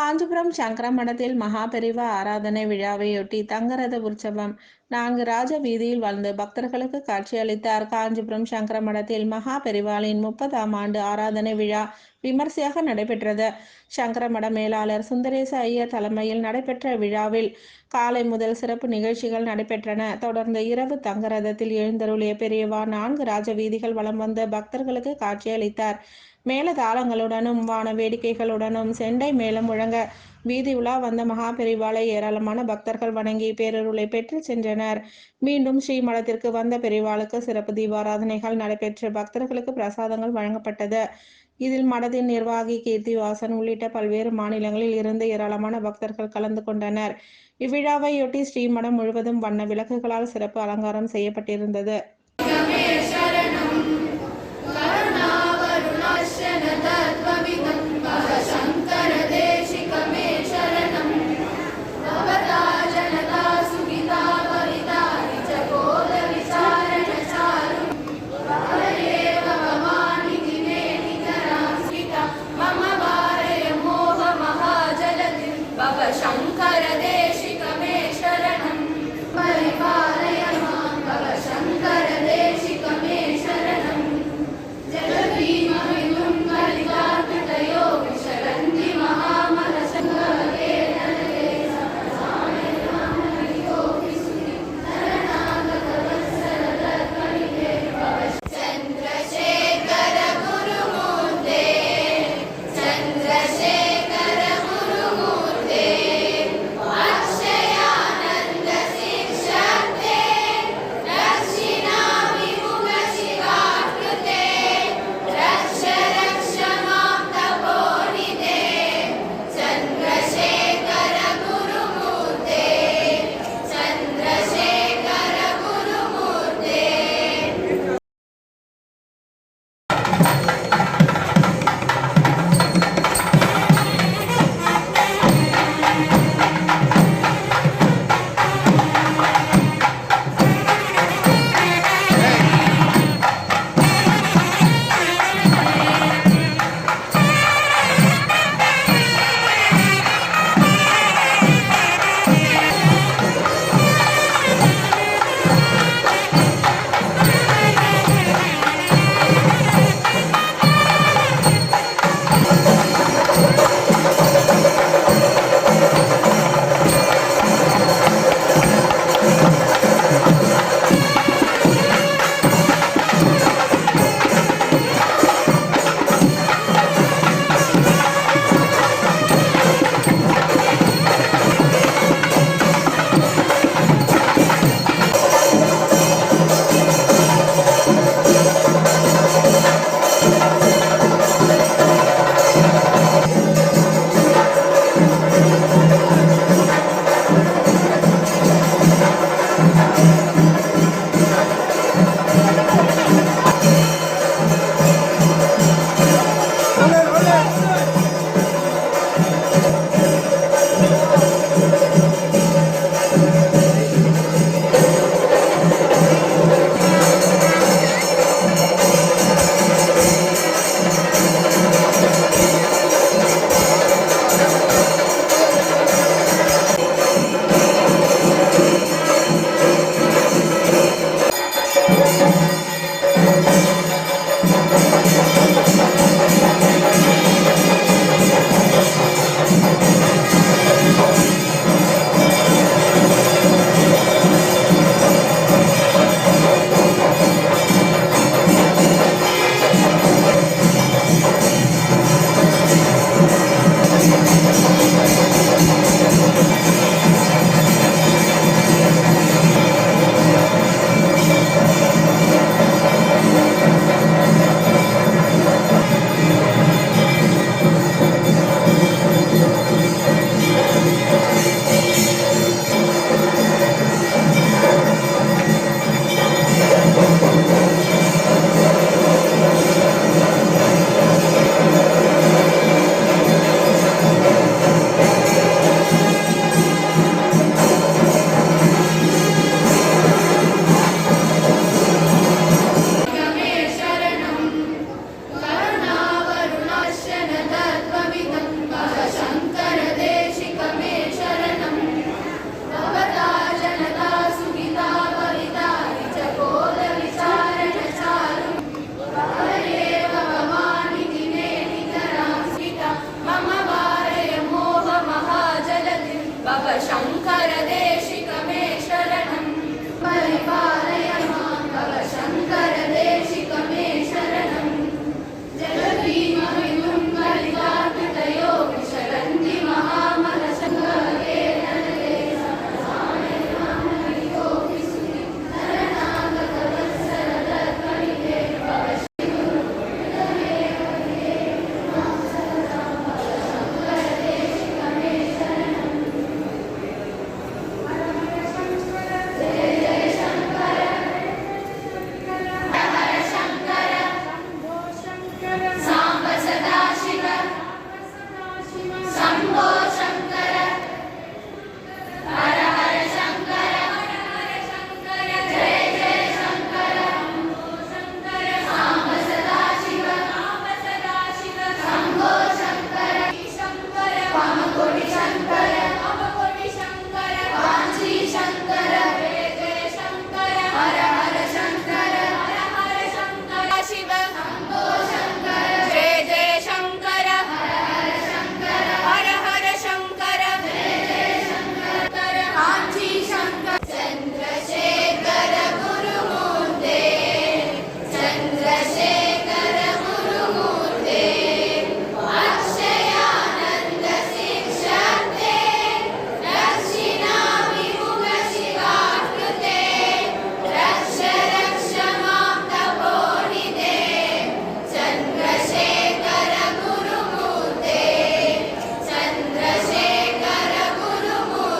காஞ்சிபுரம் சங்கர மடத்தில் மகாபெரிவா ஆராதனை விழாவையொட்டி தங்கரத உற்சவம். நான்கு ராஜ வீதியில் வந்து பக்தர்களுக்கு காட்சியளித்தார் காஞ்சிபுரம் சங்கர மடத்தில் மகா பெரிவாளின் முப்பதாம் ஆண்டு ஆராதனை விழா விமர்சையாக நடைபெற்றது. சங்கரமட மேலாளர் சுந்தரேச ஐயர் தலைமையில் நடைபெற்ற விழாவில் காலை முதல் சிறப்பு நிகழ்ச்சிகள் நடைபெற்றன. தொடர்ந்து இரவு தங்கரதத்தில் எழுந்தருளிய பெரியவா நான்கு ராஜ வீதிகள் வலம் வந்து பக்தர்களுக்கு காட்சியளித்தார். மேலதாளங்களுடனும் வான வேடிக்கைகளுடனும் செண்டை மேளம் முழங்க வீதி உலா வந்த மகாபெரிவாளை ஏராளமான பக்தர்கள் வணங்கி பேரருளை பெற்று சென்றனர். மீண்டும் ஸ்ரீமடத்திற்கு வந்த பெரிவாளுக்கு சிறப்பு தீபாராதனைகள் நடைபெற்று பக்தர்களுக்கு பிரசாதங்கள் வழங்கப்பட்டது. இதில் மடத்தின் நிர்வாகி கீர்த்திவாசன் உள்ளிட்ட பல்வேறு மாநிலங்களில் இருந்து ஏராளமான பக்தர்கள் கலந்து கொண்டனர். இவ்விழாவையொட்டி ஸ்ரீமடம் முழுவதும் வண்ண விளக்குகளால் சிறப்பு அலங்காரம் செய்யப்பட்டிருந்தது.